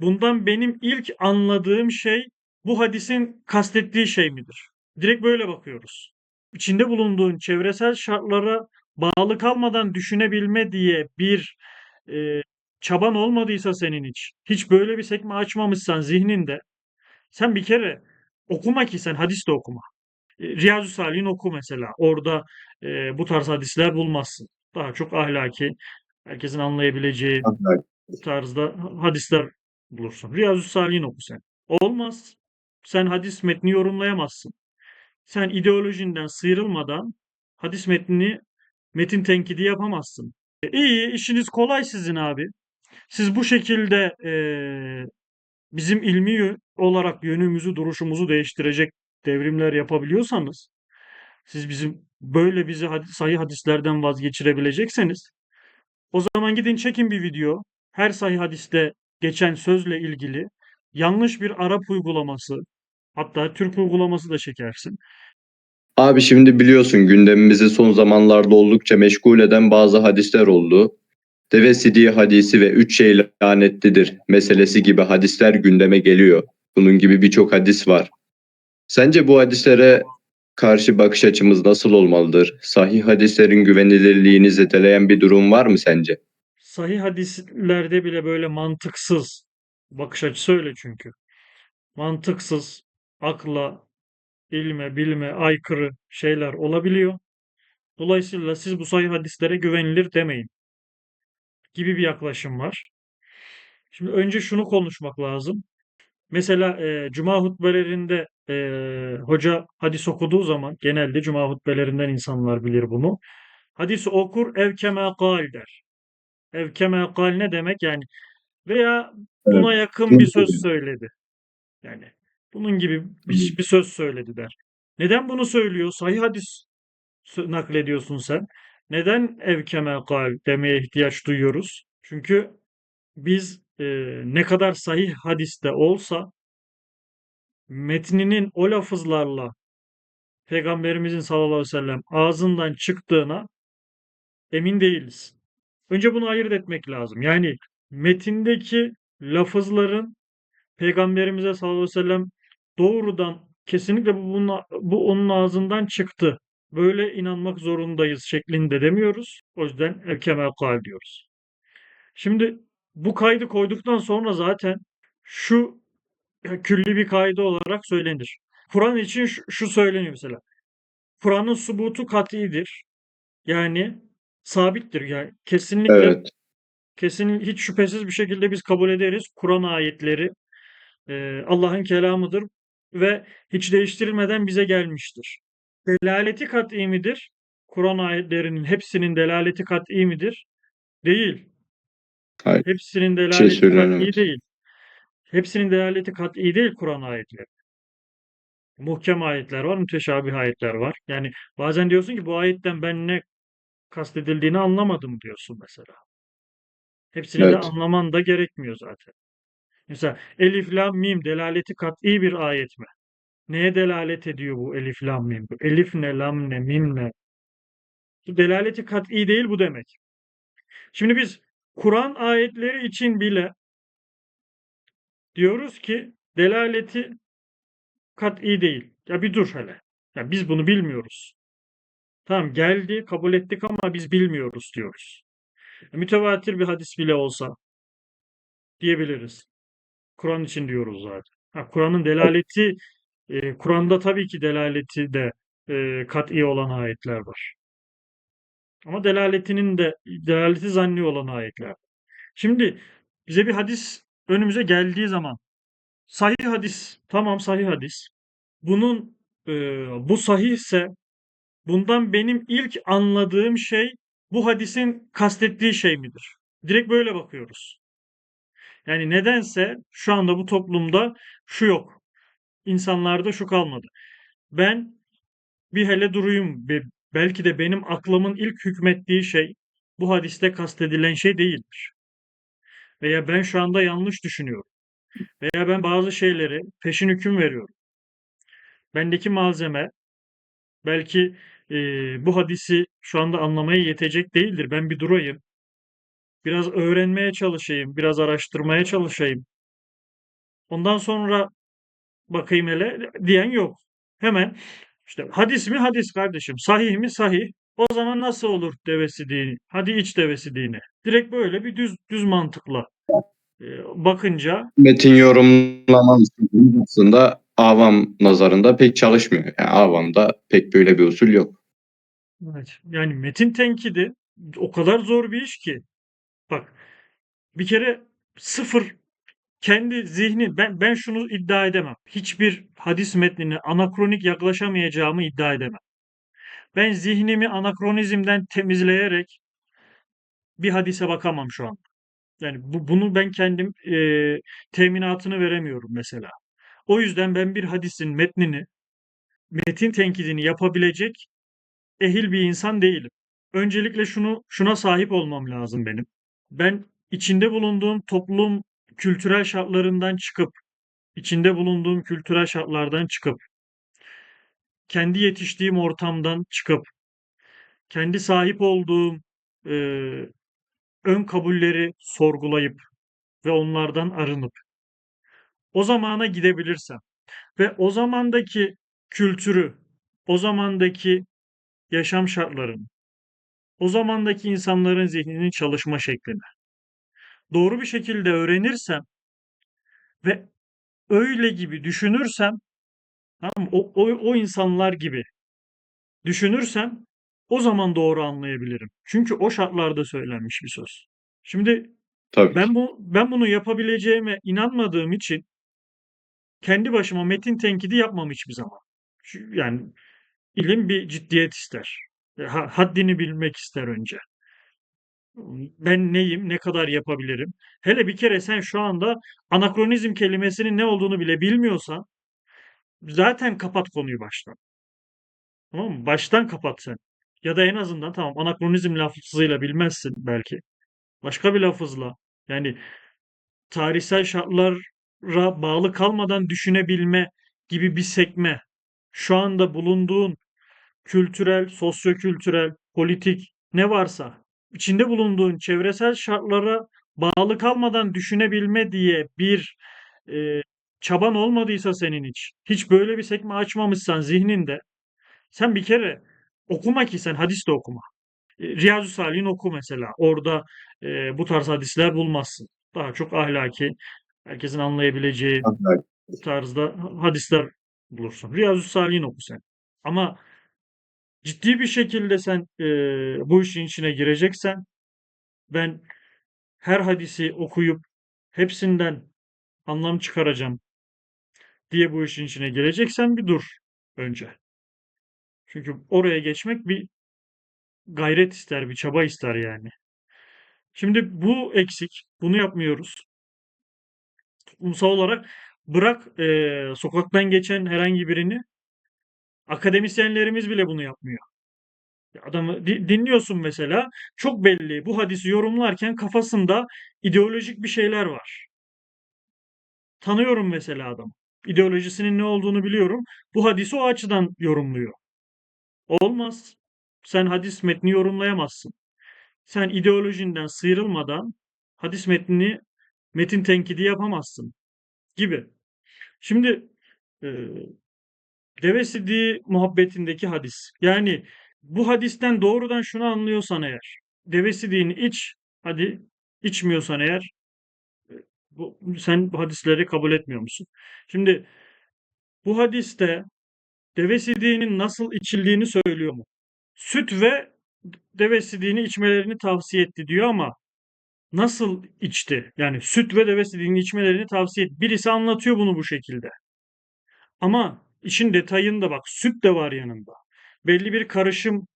bundan benim ilk anladığım şey bu hadisin kastettiği şey midir? Direkt böyle bakıyoruz. İçinde bulunduğun çevresel şartlara bağlı kalmadan düşünebilme diye bir e, çaban olmadıysa senin hiç, hiç böyle bir sekme açmamışsan zihninde, sen bir kere okuma ki sen hadis de okuma. E, Riyazu Salih'in oku mesela. Orada e, bu tarz hadisler bulmazsın. Daha çok ahlaki, herkesin anlayabileceği tarzda hadisler bulursun. Riyazu Salih'in oku sen. Olmaz. Sen hadis metni yorumlayamazsın. Sen ideolojinden sıyrılmadan hadis metnini metin tenkidi yapamazsın. E, iyi, işiniz kolay sizin abi. Siz bu şekilde e, bizim ilmi olarak yönümüzü, duruşumuzu değiştirecek devrimler yapabiliyorsanız, siz bizim böyle bizi hadi- sahih hadislerden vazgeçirebilecekseniz, o zaman gidin çekin bir video. Her sahih hadiste geçen sözle ilgili yanlış bir Arap uygulaması, hatta Türk uygulaması da çekersin. Abi şimdi biliyorsun gündemimizi son zamanlarda oldukça meşgul eden bazı hadisler oldu. Deve sidiği hadisi ve üç şey lanetlidir meselesi gibi hadisler gündeme geliyor. Bunun gibi birçok hadis var. Sence bu hadislere karşı bakış açımız nasıl olmalıdır? Sahih hadislerin güvenilirliğini zedeleyen bir durum var mı sence? Sahih hadislerde bile böyle mantıksız bakış açısı öyle çünkü. Mantıksız, akla, ilme, bilme aykırı şeyler olabiliyor. Dolayısıyla siz bu sahih hadislere güvenilir demeyin gibi bir yaklaşım var. Şimdi önce şunu konuşmak lazım. Mesela e, cuma hutbelerinde e, hoca hadis okuduğu zaman genelde cuma hutbelerinden insanlar bilir bunu. Hadisi okur ev kema kal der. Ev kema kal ne demek yani veya buna yakın bir söz söyledi. Yani bunun gibi bir, bir söz söyledi der. Neden bunu söylüyor? Sahih hadis naklediyorsun sen. Neden ev kema kal demeye ihtiyaç duyuyoruz? Çünkü biz e, ne kadar sahih hadiste olsa metninin o lafızlarla Peygamberimizin sallallahu aleyhi ve sellem ağzından çıktığına emin değiliz. Önce bunu ayırt etmek lazım. Yani metindeki lafızların Peygamberimize sallallahu aleyhi ve sellem doğrudan kesinlikle bu, bunun, bu onun ağzından çıktı. Böyle inanmak zorundayız şeklinde demiyoruz. O yüzden erkemel kal diyoruz. Şimdi bu kaydı koyduktan sonra zaten şu külli bir kaydı olarak söylenir. Kur'an için şu, şu söyleniyor mesela. Kur'an'ın subutu kat'idir. Yani sabittir. Yani kesinlikle Evet, kesin hiç şüphesiz bir şekilde biz kabul ederiz. Kur'an ayetleri e, Allah'ın kelamıdır ve hiç değiştirilmeden bize gelmiştir. Delaleti kat'i midir? Kur'an ayetlerinin hepsinin delaleti kat'i midir? Değil. hayır. Hepsinin şey delaleti kat'i söylenemez. değil. Hepsinin delaleti kat'i değil Kur'an ayetleri. Muhkem ayetler var, müteşabih ayetler var. Yani bazen diyorsun ki bu ayetten ben ne kastedildiğini anlamadım diyorsun mesela. Hepsini de Evet, anlaman da gerekmiyor zaten. Mesela elif lam mim delaleti kat'i bir ayet mi? Neye delalet ediyor bu elif lam mim? Bu Elif ne, lam ne, mim ne? Bu delaleti kat'i değil bu demek. Şimdi biz Kur'an ayetleri için bile diyoruz ki delaleti kat'i değil. Ya bir dur hele. Ya biz bunu bilmiyoruz. Tamam geldi, kabul ettik ama biz bilmiyoruz diyoruz. E, Mütevatir bir hadis bile olsa diyebiliriz. Kur'an için diyoruz zaten. Kur'an'ın delaleti, e, Kur'an'da tabii ki delaleti de e, kat'i olan ayetler var. Ama delaletinin de delaleti zanni olan ayetler. Şimdi bize bir hadis önümüze geldiği zaman sahih hadis, tamam sahih hadis. Bunun e, bu sahihse bundan benim ilk anladığım şey bu hadisin kastettiği şey midir? Direkt böyle bakıyoruz. Yani nedense şu anda bu toplumda şu yok. İnsanlarda şu kalmadı. Ben bir hele duruyum. Belki de benim aklımın ilk hükmettiği şey bu hadiste kastedilen şey değildir. Veya ben şu anda yanlış düşünüyorum. Veya ben bazı şeyleri peşin hüküm veriyorum. Bendeki malzeme belki e, bu hadisi şu anda anlamaya yetecek değildir. Ben bir durayım. Biraz öğrenmeye çalışayım. Biraz araştırmaya çalışayım. Ondan sonra bakayım hele diyen yok. Hemen işte hadis mi hadis kardeşim, sahih mi sahih. O zaman nasıl olur devesi dini? Hadi iç devesi dini. Direkt böyle bir düz düz mantıkla e, bakınca Metin yorumlama usulü aslında avam nazarında pek çalışmıyor. Yani avamda pek böyle bir usul yok. evet, yani metin tenkidi o kadar zor bir iş ki. Bak bir kere sıfır kendi zihni ben ben şunu iddia edemem. Hiçbir hadis metnine anakronik yaklaşamayacağımı iddia edemem. Ben zihnimi anakronizmden temizleyerek bir hadise bakamam şu an. Yani bu, bunu ben kendim e, teminatını veremiyorum mesela. O yüzden ben bir hadisin metnini, metin tenkidini yapabilecek ehil bir insan değilim. Öncelikle şunu şuna sahip olmam lazım benim. Ben içinde bulunduğum toplum kültürel şartlarından çıkıp, içinde bulunduğum kültürel şartlardan çıkıp, kendi yetiştiğim ortamdan çıkıp, kendi sahip olduğum e, ön kabulleri sorgulayıp ve onlardan arınıp o zamana gidebilirsem ve o zamandaki kültürü, o zamandaki yaşam şartlarını, o zamandaki insanların zihninin çalışma şeklini doğru bir şekilde öğrenirsem ve öyle gibi düşünürsem, tamam mı? O, o, o insanlar gibi düşünürsem o zaman doğru anlayabilirim. Çünkü o şartlarda söylenmiş bir söz. Şimdi Tabii ben bu ben bunu yapabileceğime inanmadığım için kendi başıma metin tenkidi yapmam hiçbir zaman. Yani ilim bir ciddiyet ister. E, ha- Haddini bilmek ister önce. Ben neyim, ne kadar yapabilirim? Hele bir kere sen şu anda anakronizm kelimesinin ne olduğunu bile bilmiyorsan zaten kapat konuyu baştan. Tamam mı? Baştan kapat sen. Ya da en azından tamam anakronizm lafzıyla bilmezsin belki. Başka bir lafızla. Yani tarihsel şartlara bağlı kalmadan düşünebilme gibi bir sekme. Şu anda bulunduğun kültürel, sosyokültürel, politik ne varsa içinde bulunduğun çevresel şartlara bağlı kalmadan düşünebilme diye bir e, çaban olmadıysa senin hiç, hiç böyle bir sekme açmamışsan zihninde, sen bir kere okuma ki sen hadis de okuma. E, Riyazu Salih'in oku mesela. Orada e, bu tarz hadisler bulmazsın. Daha çok ahlaki, herkesin anlayabileceği tarzda hadisler bulursun. Riyazu Salih'in oku sen. Ama ciddi bir şekilde sen e, bu işin içine gireceksen ben her hadisi okuyup hepsinden anlam çıkaracağım diye bu işin içine gireceksen bir dur önce. Çünkü oraya geçmek bir gayret ister, bir çaba ister yani. Şimdi bu eksik. Bunu yapmıyoruz. Toplumsal olarak bırak e, sokaktan geçen herhangi birini akademisyenlerimiz bile bunu yapmıyor. Adamı di- dinliyorsun mesela çok belli bu hadisi yorumlarken kafasında ideolojik bir şeyler var. Tanıyorum mesela adam. İdeolojisinin ne olduğunu biliyorum. Bu hadisi o açıdan yorumluyor. Olmaz. Sen hadis metni yorumlayamazsın. Sen ideolojinden sıyrılmadan hadis metnini metin tenkidi yapamazsın gibi. Şimdi e, deve sidiği muhabbetindeki hadis. Yani bu hadisten doğrudan şunu anlıyorsan eğer, deve sidiğini iç, hadi içmiyorsan eğer, e, bu, sen bu hadisleri kabul etmiyor musun? Şimdi bu hadiste deve sidiğinin nasıl içildiğini söylüyor mu? Süt ve deve sidiğini içmelerini tavsiye etti diyor ama nasıl içti? Yani süt ve deve sidiğini içmelerini tavsiye etti. Birisi anlatıyor bunu bu şekilde. Ama işin detayında bak süt de var yanında. Belli bir karışım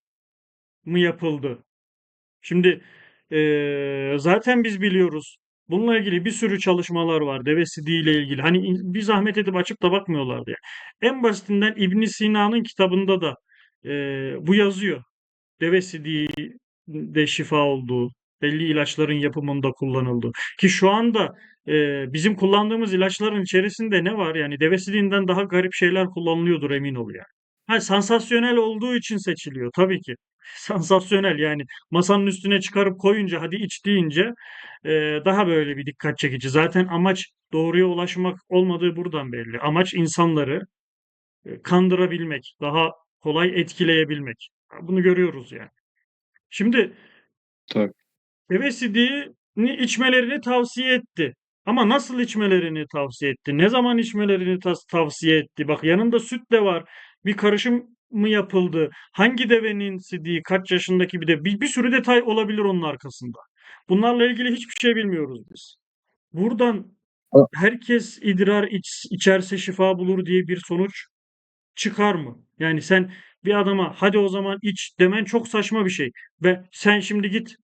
mı yapıldı? Şimdi eee, zaten biz biliyoruz. Bununla ilgili bir sürü çalışmalar var. Deve sidiği ile ilgili. Hani bir zahmet edip açıp da bakmıyorlardı ya. En basitinden İbn Sina'nın kitabında da eee, bu yazıyor. Deve de şifa olduğu, belli ilaçların yapımında kullanıldığı. Ki şu anda e, bizim kullandığımız ilaçların içerisinde ne var? Yani deve sidiğinden daha garip şeyler kullanılıyordur emin ol yani. Ha, sansasyonel olduğu için seçiliyor tabii ki. sansasyonel yani masanın üstüne çıkarıp koyunca hadi iç deyince e, daha böyle bir dikkat çekici. Zaten amaç doğruya ulaşmak olmadığı buradan belli. Amaç insanları e, kandırabilmek, daha kolay etkileyebilmek. Bunu görüyoruz yani. Şimdi Tabii. Hevesidiğini içmelerini tavsiye etti. Ama nasıl içmelerini tavsiye etti? Ne zaman içmelerini tavsiye etti? Bak yanında süt de var. Bir karışım mı yapıldı? Hangi devenin sidiği, kaç yaşındaki bir de bir, bir sürü detay olabilir onun arkasında. Bunlarla ilgili hiçbir şey bilmiyoruz biz. Buradan herkes idrar iç, içerse şifa bulur diye bir sonuç çıkar mı? Yani sen bir adama hadi o zaman iç demen çok saçma bir şey. Ve sen şimdi git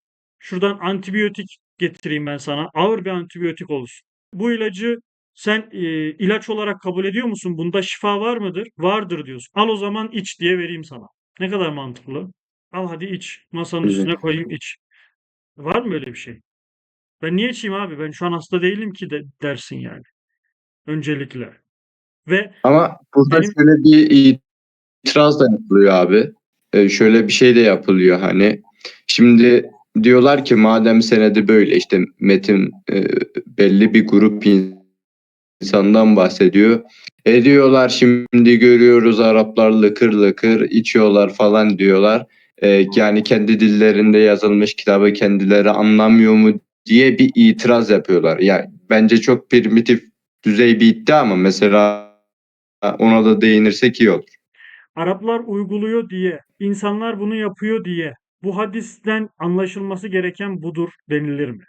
şuradan antibiyotik getireyim ben sana. Ağır bir antibiyotik olsun. Bu ilacı sen e, ilaç olarak kabul ediyor musun? Bunda şifa var mıdır? Vardır diyorsun. Al o zaman iç diye vereyim sana. Ne kadar mantıklı. Al hadi iç. Masanın üstüne koyayım iç. Var mı öyle bir şey? Ben niye içeyim abi? Ben şu an hasta değilim ki de dersin yani. Öncelikle. Ve Ama burada benim şöyle bir itiraz da yapılıyor abi. Ee, şöyle bir şey de yapılıyor hani. Şimdi diyorlar ki madem senedi böyle işte Metin e, belli bir grup insandan bahsediyor. E diyorlar şimdi görüyoruz Araplar lıkır lıkır içiyorlar falan diyorlar. E, yani kendi dillerinde yazılmış kitabı kendileri anlamıyor mu diye bir itiraz yapıyorlar. Ya bence çok primitif düzey bir iddia ama mesela ona da değinirsek iyi olur. Araplar uyguluyor diye, insanlar bunu yapıyor diye bu hadisten anlaşılması gereken budur denilir mi?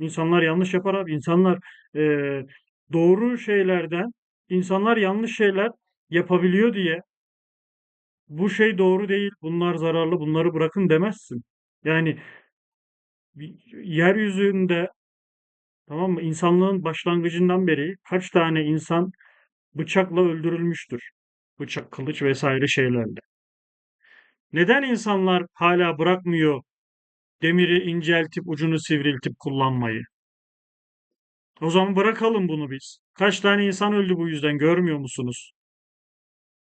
İnsanlar yanlış yapar abi. İnsanlar eee, doğru şeylerden, insanlar yanlış şeyler yapabiliyor diye bu şey doğru değil, bunlar zararlı, bunları bırakın demezsin. Yani yeryüzünde tamam mı? İnsanlığın başlangıcından beri kaç tane insan bıçakla öldürülmüştür? Bıçak, kılıç vesaire şeylerle. Neden insanlar hala bırakmıyor demiri inceltip ucunu sivriltip kullanmayı? O zaman bırakalım bunu biz. Kaç tane insan öldü bu yüzden görmüyor musunuz?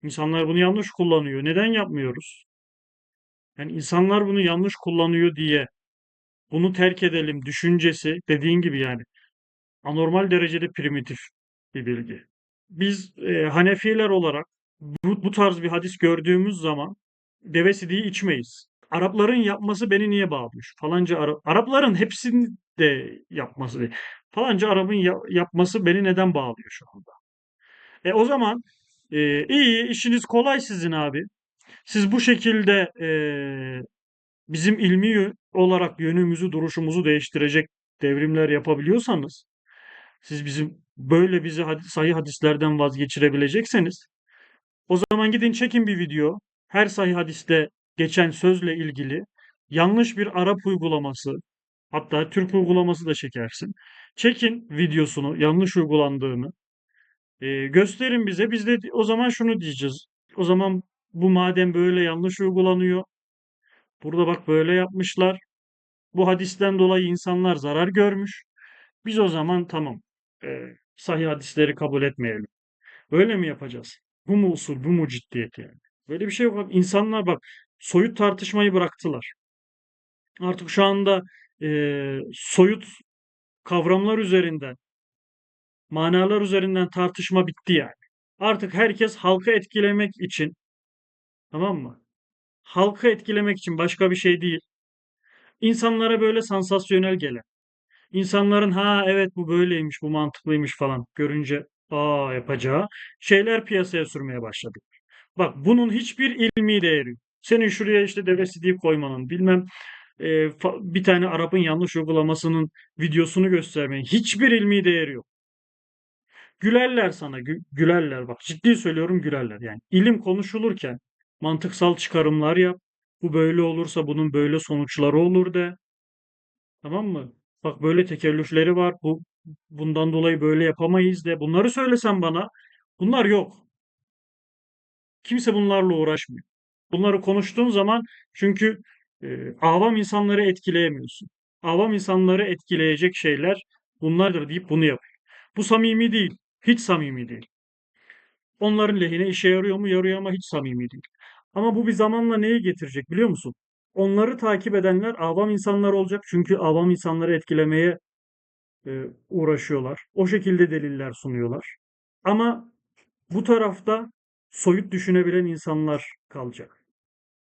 İnsanlar bunu yanlış kullanıyor. Neden yapmıyoruz? Yani insanlar bunu yanlış kullanıyor diye bunu terk edelim düşüncesi dediğin gibi yani anormal derecede primitif bir bilgi. Biz e, Hanefiler olarak bu, bu tarz bir hadis gördüğümüz zaman deve sidiği içmeyiz. Arapların yapması beni niye bağlıyor? Falanca Ara- Arapların hepsini de yapması. Falanca Arap'ın ya- yapması beni neden bağlıyor şu anda? E o zaman e, iyi işiniz kolay sizin abi. Siz bu şekilde e, bizim ilmi olarak yönümüzü, duruşumuzu değiştirecek devrimler yapabiliyorsanız, siz bizim böyle bizi hadi- sahih hadislerden vazgeçirebilecekseniz, o zaman gidin çekin bir video. Her sahih hadiste geçen sözle ilgili yanlış bir Arap uygulaması, hatta Türk uygulaması da çekersin. Çekin videosunu, yanlış uygulandığını. e, gösterin bize. Biz de o zaman şunu diyeceğiz. O zaman bu madem böyle yanlış uygulanıyor, burada bak böyle yapmışlar. Bu hadisten dolayı insanlar zarar görmüş. Biz o zaman tamam, e, sahih hadisleri kabul etmeyelim. Böyle mi yapacağız? Bu mu usul, bu mu ciddiyet yani? Böyle bir şey yok. İnsanlar bak soyut tartışmayı bıraktılar. Artık şu anda e, soyut kavramlar üzerinden, manalar üzerinden tartışma bitti yani. Artık herkes halkı etkilemek için, tamam mı? Halkı etkilemek için başka bir şey değil. İnsanlara böyle sansasyonel gelen, insanların ha evet bu böyleymiş, bu mantıklıymış falan görünce aa yapacağı şeyler piyasaya sürmeye başladı. Bak bunun hiçbir ilmi değeri. Senin şuraya işte devesi deyip koymanın, bilmem e, bir tane Arap'ın yanlış uygulamasının videosunu göstermenin hiçbir ilmi değeri yok. Gülerler sana, gü- gülerler bak ciddi söylüyorum gülerler. Yani ilim konuşulurken mantıksal çıkarımlar yap. Bu böyle olursa bunun böyle sonuçları olur de. Tamam mı? Bak böyle tekellüfleri var. Bu bundan dolayı böyle yapamayız de. Bunları söylesen bana. Bunlar yok. Kimse bunlarla uğraşmıyor. Bunları konuştuğun zaman çünkü e, avam insanları etkileyemiyorsun. Avam insanları etkileyecek şeyler bunlardır deyip bunu yapıyor. Bu samimi değil. Hiç samimi değil. Onların lehine işe yarıyor mu? Yarıyor ama hiç samimi değil. Ama bu bir zamanla neyi getirecek biliyor musun? onları takip edenler avam insanlar olacak. Çünkü avam insanları etkilemeye e, uğraşıyorlar. O şekilde deliller sunuyorlar. Ama bu tarafta soyut düşünebilen insanlar kalacak.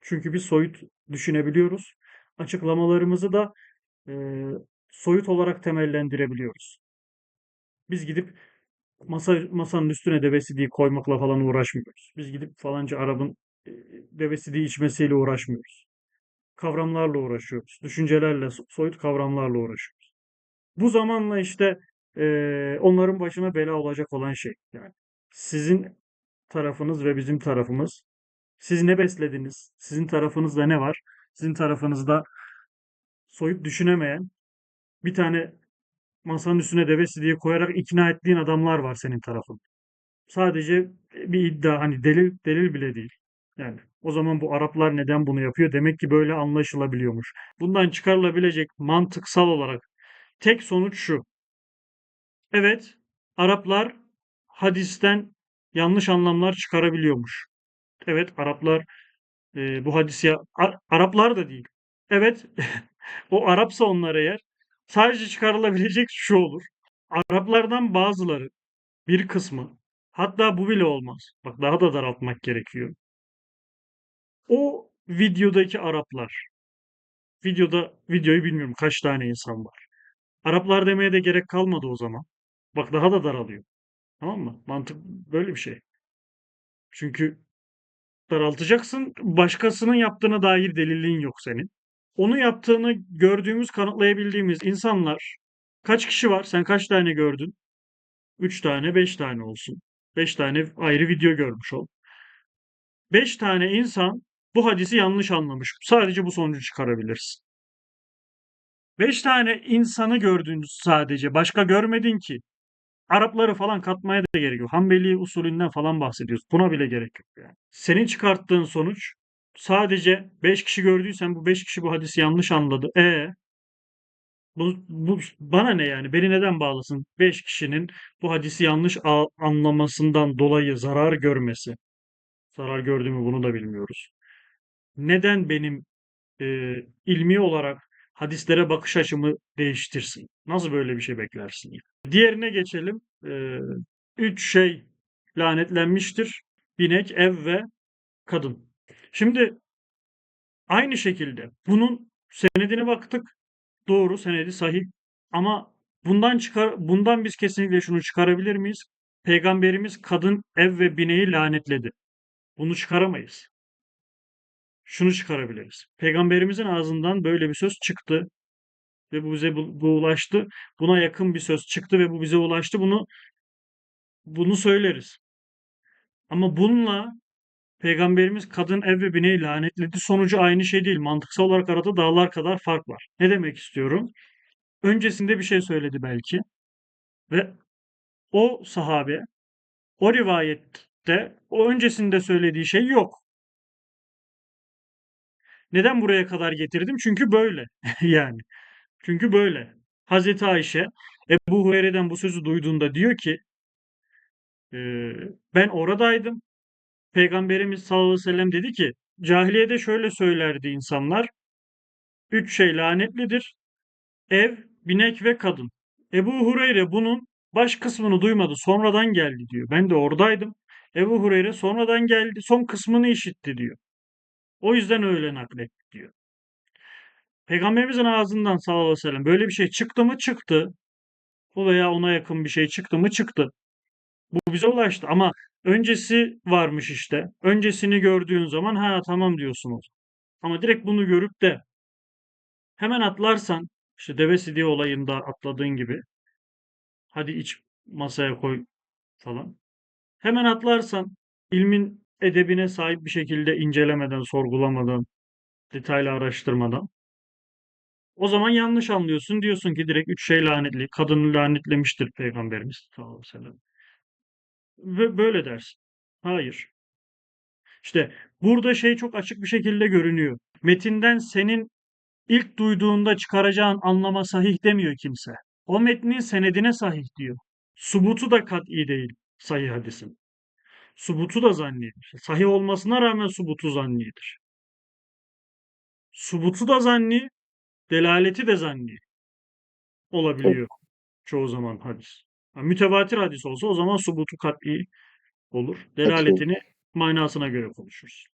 Çünkü biz soyut düşünebiliyoruz. Açıklamalarımızı da e, soyut olarak temellendirebiliyoruz. Biz gidip masa masanın üstüne deve sidiği koymakla falan uğraşmıyoruz. Biz gidip falanca Arap'ın e, deve sidiği içmesiyle uğraşmıyoruz. Kavramlarla uğraşıyoruz. Düşüncelerle, so- soyut kavramlarla uğraşıyoruz. Bu zamanla işte e, onların başına bela olacak olan şey. Yani sizin tarafınız ve bizim tarafımız. Siz ne beslediniz? Sizin tarafınızda ne var? Sizin tarafınızda soyut düşünemeyen bir tane masanın üstüne deve sidiği koyarak ikna ettiğin adamlar var senin tarafın. Sadece bir iddia hani delil delil bile değil. Yani o zaman bu Araplar neden bunu yapıyor? Demek ki böyle anlaşılabiliyormuş. Bundan çıkarılabilecek mantıksal olarak tek sonuç şu. Evet, Araplar hadisten yanlış anlamlar çıkarabiliyormuş. Evet, Araplar e, bu hadisi Ar- Araplar da değil. Evet, o Arapsa onlar eğer sadece çıkarılabilecek şu olur. Araplardan bazıları bir kısmı hatta bu bile olmaz. Bak daha da daraltmak gerekiyor. O videodaki Araplar. Videoda videoyu bilmiyorum kaç tane insan var. Araplar demeye de gerek kalmadı o zaman. Bak daha da daralıyor. Tamam mı? Mantık böyle bir şey. Çünkü daraltacaksın. Başkasının yaptığına dair delilin yok senin. Onu yaptığını gördüğümüz, kanıtlayabildiğimiz insanlar kaç kişi var? Sen kaç tane gördün? 3 tane, 5 tane olsun. 5 tane ayrı video görmüş ol. 5 tane insan bu hadisi yanlış anlamış. Sadece bu sonucu çıkarabilirsin. 5 tane insanı gördün sadece. Başka görmedin ki. Arapları falan katmaya da gerek yok. Hanbeli usulünden falan bahsediyoruz. Buna bile gerek yok yani. Senin çıkarttığın sonuç sadece 5 kişi gördüysen bu 5 kişi bu hadisi yanlış anladı. E bu, bu bana ne yani? Beni neden bağlasın? 5 kişinin bu hadisi yanlış anlamasından dolayı zarar görmesi. Zarar gördü mü bunu da bilmiyoruz. Neden benim e, ilmi olarak hadislere bakış açımı değiştirsin? Nasıl böyle bir şey beklersin? Diğerine geçelim. E, üç şey lanetlenmiştir. Binek, ev ve kadın. Şimdi aynı şekilde bunun senedine baktık. Doğru senedi sahih. Ama bundan çıkar bundan biz kesinlikle şunu çıkarabilir miyiz? Peygamberimiz kadın, ev ve bineği lanetledi. Bunu çıkaramayız. Şunu çıkarabiliriz. Peygamberimizin ağzından böyle bir söz çıktı ve bu bize bu, bu ulaştı. Buna yakın bir söz çıktı ve bu bize ulaştı. Bunu bunu söyleriz. Ama bununla Peygamberimiz kadın ev ve bineği lanetledi. Sonucu aynı şey değil. Mantıksal olarak arada dağlar kadar fark var. Ne demek istiyorum? Öncesinde bir şey söyledi belki ve o sahabe o rivayette o öncesinde söylediği şey yok. Neden buraya kadar getirdim? Çünkü böyle. yani. Çünkü böyle. Hazreti Ayşe Ebu Hureyre'den bu sözü duyduğunda diyor ki "Ee, ben oradaydım. Peygamberimiz sallallahu aleyhi ve sellem dedi ki cahiliyede şöyle söylerdi insanlar. Üç şey lanetlidir. Ev, binek ve kadın. Ebu Hureyre bunun baş kısmını duymadı. Sonradan geldi diyor. Ben de oradaydım. Ebu Hureyre sonradan geldi. Son kısmını işitti diyor. O yüzden öyle nakletti diyor. Peygamberimizin ağzından sallallahu aleyhi ve sellem böyle bir şey çıktı mı çıktı. Bu veya ona yakın bir şey çıktı mı çıktı. Bu bize ulaştı ama öncesi varmış işte. Öncesini gördüğün zaman ha tamam diyorsunuz. Ama direkt bunu görüp de hemen atlarsan işte deve sidiği olayında atladığın gibi hadi iç masaya koy falan. Hemen atlarsan ilmin edebine sahip bir şekilde incelemeden, sorgulamadan, detaylı araştırmadan o zaman yanlış anlıyorsun. Diyorsun ki direkt üç şey lanetli. Kadını lanetlemiştir Peygamberimiz sallallahu aleyhi ve sellem. Ve böyle dersin. Hayır. İşte burada şey çok açık bir şekilde görünüyor. Metinden senin ilk duyduğunda çıkaracağın anlama sahih demiyor kimse. O metnin senedine sahih diyor. Subutu da kat'i değil sahih hadisin. Subutu da zannidir. Sahih olmasına rağmen subutu zannidir. subutu da zanni, delaleti de zanni olabiliyor çoğu zaman hadis. Ha, mütevatir hadis olsa o zaman subutu kat'i olur. Delaletini manasına göre konuşuruz.